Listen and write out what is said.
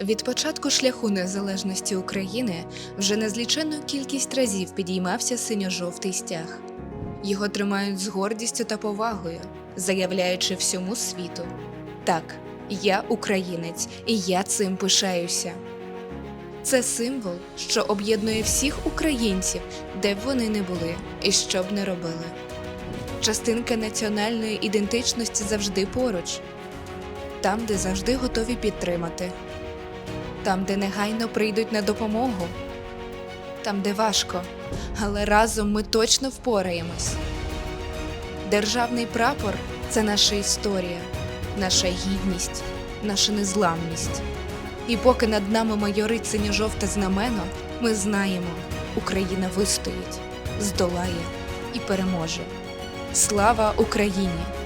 Від початку шляху незалежності України вже незліченну кількість разів підіймався синьо-жовтий стяг. Його тримають з гордістю та повагою, заявляючи всьому світу: так, я українець, і я цим пишаюся. Це символ, що об'єднує всіх українців, де б вони не були і що б не робили. Частинка національної ідентичності завжди поруч, там, де завжди готові підтримати, там, де негайно прийдуть на допомогу, там, де важко, але разом ми точно впораємось. Державний прапор це наша історія, наша гідність, наша незламність. І поки над нами майорить синьо-жовте знамено, ми знаємо, Україна вистоїть, здолає і переможе. Слава Україні!